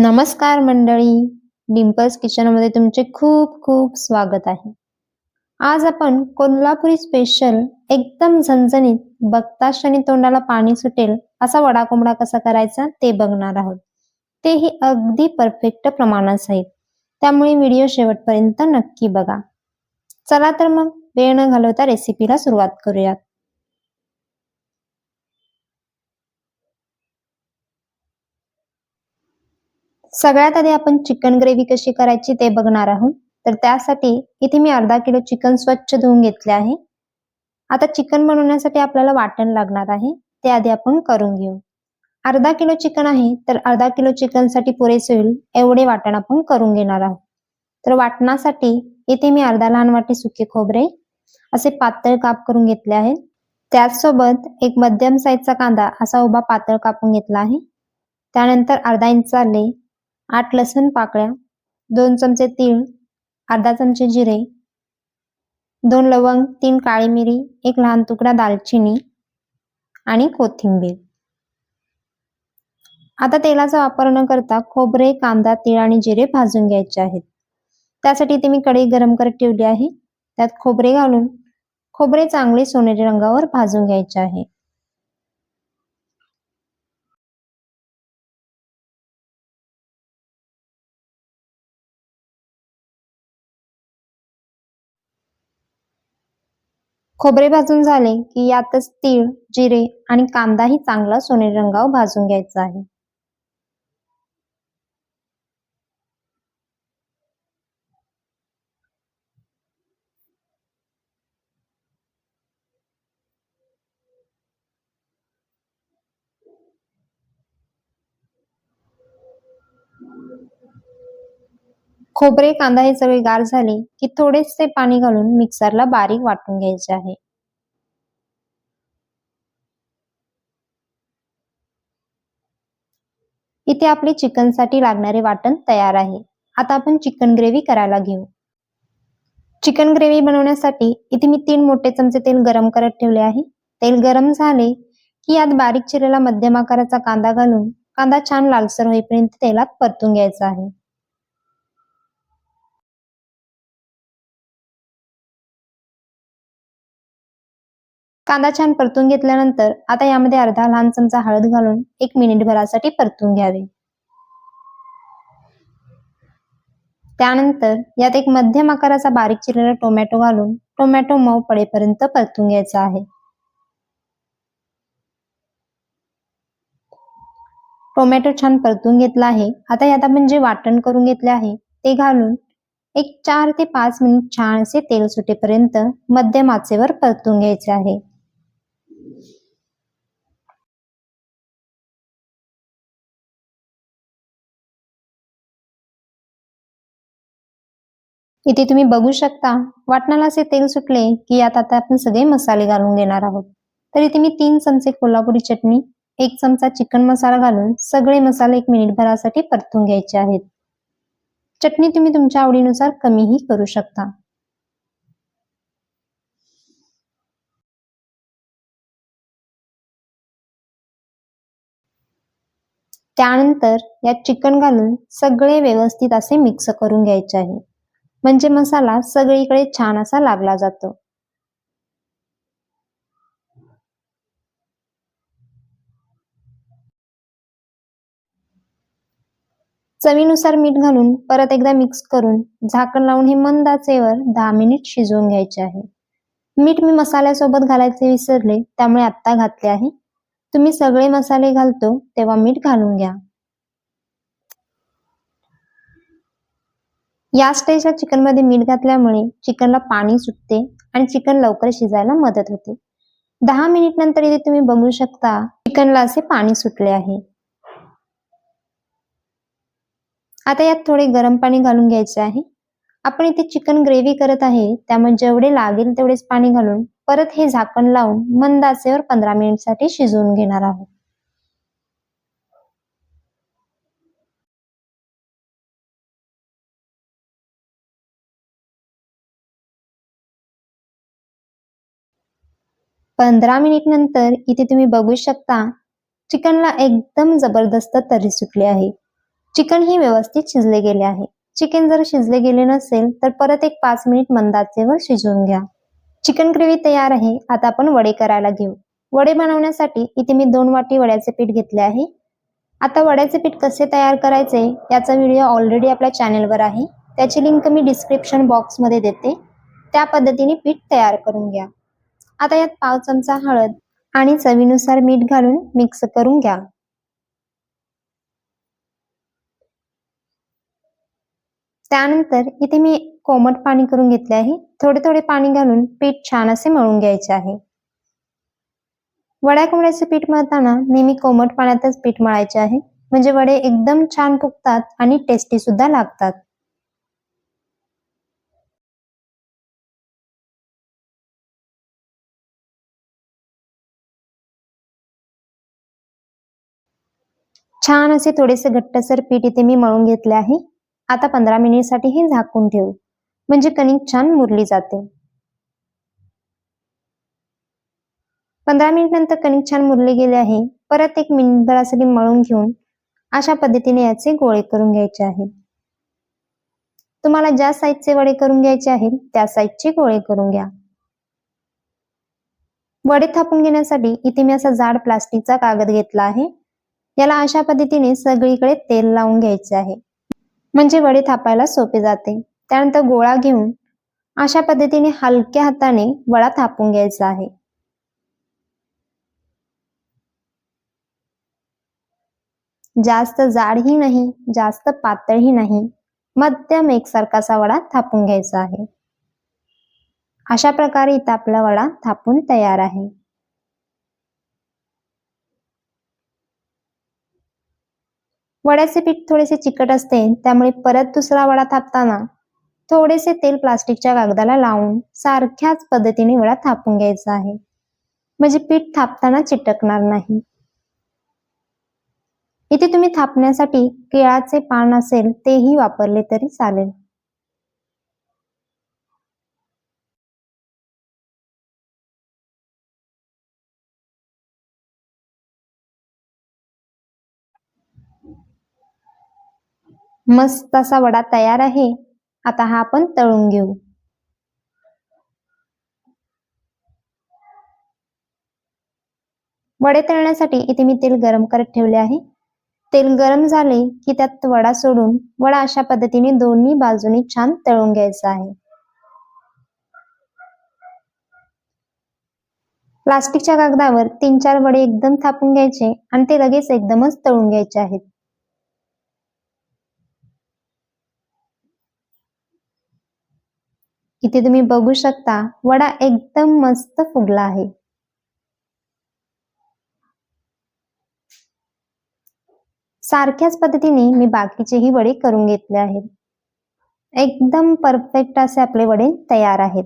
नमस्कार मंडळी. डिम्पल्स किचनमध्ये तुमचे खूप खूप स्वागत आहे. आज आपण कोल्हापुरी स्पेशल एकदम झणझणीत बघता आणि तोंडाला पाणी सुटेल असा वडा कोंबडा कसा करायचा ते बघणार आहोत. तेही अगदी परफेक्ट प्रमाणात त्यामुळे व्हिडिओ शेवटपर्यंत नक्की बघा. चला तर मग वेळ न घालवता रेसिपीला सुरुवात करूयात. सगळ्यात आधी आपण चिकन ग्रेव्ही कशी करायची ते बघणार आहोत. तर त्यासाठी इथे मी अर्धा किलो चिकन स्वच्छ धुवून घेतले आहे. आता चिकन बनवण्यासाठी आपल्याला वाटण लागणार आहे. ते आधी आपण करून घेऊ. अर्धा किलो चिकन आहे तर अर्धा किलो चिकनसाठी पुरेसे होईल एवढे वाटण आपण करून घेणार आहोत. तर वाटणासाठी इथे मी अर्धा लहान वाटी सुके खोबरे असे पातळ काप करून घेतले आहेत. त्याचसोबत एक मध्यम साईजचा कांदा असा उभा पातळ कापून घेतला आहे. त्यानंतर अर्धा इंच आले आठ लसूण पाकळ्या दोन चमचे तीळ अर्धा चमचे जिरे दोन लवंग तीन काळी मिरी एक लहान तुकडा दालचिनी आणि कोथिंबीर. आता तेलाचा वापर न करता खोबरे कांदा तीळ आणि जिरे भाजून घ्यायचे आहेत. त्यासाठी इथे मी कढई गरम करत ठेवली आहे. त्यात खोबरे घालून खोबरे चांगले सोनेरी रंगावर भाजून घ्यायचे आहे. खोबरे भाजून झाले की यातच तीळ जिरे आणि कांदाही चांगला सोनेरी रंगावर भाजून घ्यायचा आहे. खोबरे कांदा हे सगळे गार झाले की थोडेसे पाणी घालून मिक्सरला बारीक वाटून घ्यायचे आहे. इथे आपले चिकनसाठी लागणारे वाटण तयार आहे. आता आपण चिकन ग्रेव्ही करायला घेऊ. चिकन ग्रेव्ही बनवण्यासाठी इथे मी तीन मोठे चमचे तेल गरम करत ठेवले आहे. तेल गरम झाले की यात बारीक चिरलेला मध्यम आकाराचा कांदा घालून कांदा छान लालसर होईपर्यंत तेलात परतून घ्यायचा आहे. कांदा छान परतून घेतल्यानंतर आता यामध्ये अर्धा लहान चमचा हळद घालून एक मिनिट भरासाठी परतून घ्यावे. त्यानंतर यात एक मध्यम आकाराचा बारीक चिरलेला टोमॅटो घालून टोमॅटो मऊ पडेपर्यंत परतून घ्यायचा आहे. टोमॅटो छान परतून घेतला आहे. आता यात आपण जे वाटण करून घेतले आहे ते घालून एक चार ते पाच मिनिट छान असे तेल सुटेपर्यंत मध्यम आचेवर परतून घ्यायचे आहे. इथे तुम्ही बघू शकता. वाटणाला असे तेल सुटले की यात आता आपण सगळे मसाले घालून घेणार आहोत. तर इथे मी तीन चमचे कोल्हापुरी चटणी एक चमचा चिकन मसाला घालून सगळे मसाले एक मिनिटभरासाठी परतून घ्यायचे आहेत. चटणी तुम्ही तुमच्या आवडीनुसार कमीही करू शकता. त्यानंतर यात चिकन घालून सगळे व्यवस्थित असे मिक्स करून घ्यायचे आहे. म्हणजे मसाला सगळीकडे छान असा लागला जातो. चवीनुसार मीठ घालून परत एकदा मिक्स करून झाकण लावून हे मंद आचेवर दहा मिनिट शिजवून घ्यायचे आहे. मीठ मी मसाल्यासोबत घालायचे विसरले त्यामुळे आत्ता घातले आहे. तुम्ही सगळे मसाले घालतो तेव्हा मीठ घालून घ्या. या स्टेजला चिकनमध्ये मीठ घातल्यामुळे चिकनला पाणी सुटते आणि चिकन लवकर शिजायला मदत होते. दहा मिनिट नंतर इथे तुम्ही बघू शकता चिकनला असे पाणी सुटले आहे. आता यात थोडे गरम पाणी घालून घ्यायचे आहे. आपण इथे चिकन ग्रेव्ही करत आहे त्यामुळे जेवढे लागेल तेवढेच पाणी घालून परत हे झाकण लावून मंद आचेवर पंधरा मिनिटसाठी शिजवून घेणार आहोत. पंधरा मिनिट नंतर इथे तुम्ही बघू शकता चिकनला एकदम जबरदस्त तरी सुटली आहे. चिकन ही व्यवस्थित शिजले गेले आहे. चिकन जर शिजले गेले नसेल तर परत एक पाच मिनिट मंदाचेवर शिजवून घ्या. चिकन ग्रेव्ही तयार आहे आता आपण वडे करायला घेऊ. वडे बनवण्यासाठी इथे मी दोन वाटी वड्याचे पीठ घेतले आहे. आता वड्याचे पीठ कसे तयार करायचे याचा व्हिडिओ ऑलरेडी आपल्या चॅनेलवर आहे. त्याची लिंक मी डिस्क्रिप्शन बॉक्समध्ये देते. त्या पद्धतीने पीठ तयार करून घ्या. आता यात पाव चमचा हळद आणि चवीनुसार मीठ घालून मिक्स करून घ्या. त्यानंतर इथे मी कोमट पाणी करून घेतले आहे. थोडे थोडे पाणी घालून पीठ छान असे मळून घ्यायचे आहे. वड्या कोंबड्याचे पीठ मळताना नेहमी कोमट पाण्यातच पीठ मळायचे आहे. म्हणजे वडे एकदम छान फुगतात आणि टेस्टी सुद्धा लागतात. छान असे थोडेसे घट्टसर पीठ इथे मी मळून घेतले आहे. आता पंधरा मिनिटसाठी हे झाकून ठेवू. म्हणजे कणिक छान मुरली जाते. पंधरा मिनिट नंतर कणिक छान मुरले गेले आहे. परत एक मिनिटभरासाठी मळून घेऊन अशा पद्धतीने याचे गोळे करून घ्यायचे आहेत तुम्हाला ज्या साईजचे वडे करून घ्यायचे आहेत त्या साईजचे गोळे करून घ्या. वडे थापून घेण्यासाठी इथे मी असा जाड प्लास्टिकचा कागद घेतला आहे. याला अशा पद्धतीने सगळीकडे तेल लावून घ्यायचे आहे. म्हणजे वडे थापायला सोपे जाते. त्यानंतर गोळा घेऊन अशा पद्धतीने हलक्या हाताने वडा थापून घ्यायचा आहे. जास्त जाडही नाही जास्त पातळही नाही. मध्यम एकसारखाचा वडा थापून घ्यायचा आहे. अशा प्रकारे इथं आपला वडा थापून तयार आहे. वड्याचे पीठ थोडेसे चिकट असते त्यामुळे परत दुसरा वडा थापताना थोडेसे तेल प्लास्टिकच्या कागदाला लावून सारख्याच पद्धतीने वडा थापून घ्यायचा आहे. म्हणजे पीठ थापताना चिटकणार नाही. इथे तुम्ही थापण्यासाठी केळाचे पान असेल तेही वापरले तरी चालेल. मस्त असा वडा तयार आहे. आता हा आपण तळून घेऊ. वडे तळण्यासाठी इथे मी तेल गरम करत ठेवले आहे. तेल गरम झाले की त्यात वडा सोडून वडा अशा पद्धतीने दोन्ही बाजूनी छान तळून घ्यायचा आहे. प्लास्टिकच्या कागदावर तीन चार वडे एकदम थापून घ्यायचे आणि ते लगेच एकदमच तळून घ्यायचे आहेत. इथे तुम्ही बघू शकता वडा एकदम मस्त फुगला आहे. सारख्याच पद्धतीने मी बाकीचेही वडे करून घेतले आहेत. एकदम परफेक्ट असे आपले वडे तयार आहेत.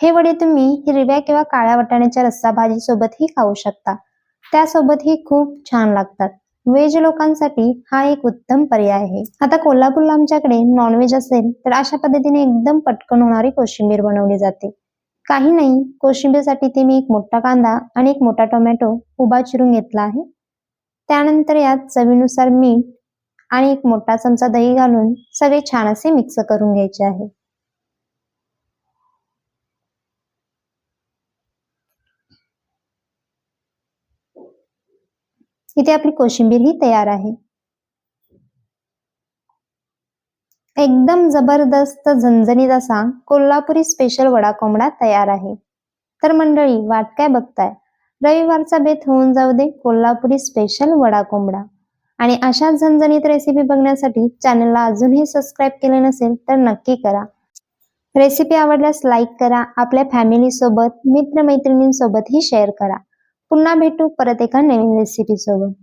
हे वडे तुम्ही हिरव्या किंवा काळ्या वाटाण्याच्या रस्सा भाजी सोबतही खाऊ शकता. त्यासोबतही खूप छान लागतात. व्हेज लोकांसाठी हा एक उत्तम पर्याय आहे. आता कोल्हापूरला आमच्याकडे नॉनव्हेज असेल तर अशा पद्धतीने एकदम पटकन होणारी कोशिंबीर बनवली जाते. काही नाही कोशिंबीरसाठी ते मी एक मोठा कांदा आणि एक मोठा टोमॅटो उभा चिरून घेतला आहे. त्यानंतर यात चवीनुसार मीठ आणि एक मोठा चमचा दही घालून सगळे छान असे मिक्स करून घ्यायचे आहे. इथे आपली कोशिंबीर ही तयार आहे. एकदम जबरदस्त झणझणीत असा कोल्हापुरी स्पेशल वडा कोंबडा तयार आहे. तर मंडळी वाट काय बघताय? रविवारचा बेत होऊन जाऊ दे कोल्हापुरी स्पेशल वडा कोंबडा आणि अशा झणझणीत रेसिपी बघण्यासाठी चॅनलला अजूनही सबस्क्राईब केले नसेल तर नक्की करा. रेसिपी आवडल्यास लाईक करा आपल्या फॅमिली सोबत मित्र मैत्रिणींसोबतही शेअर करा. पुन्हा भेटू परत एका नवीन रेसिपी सोबत.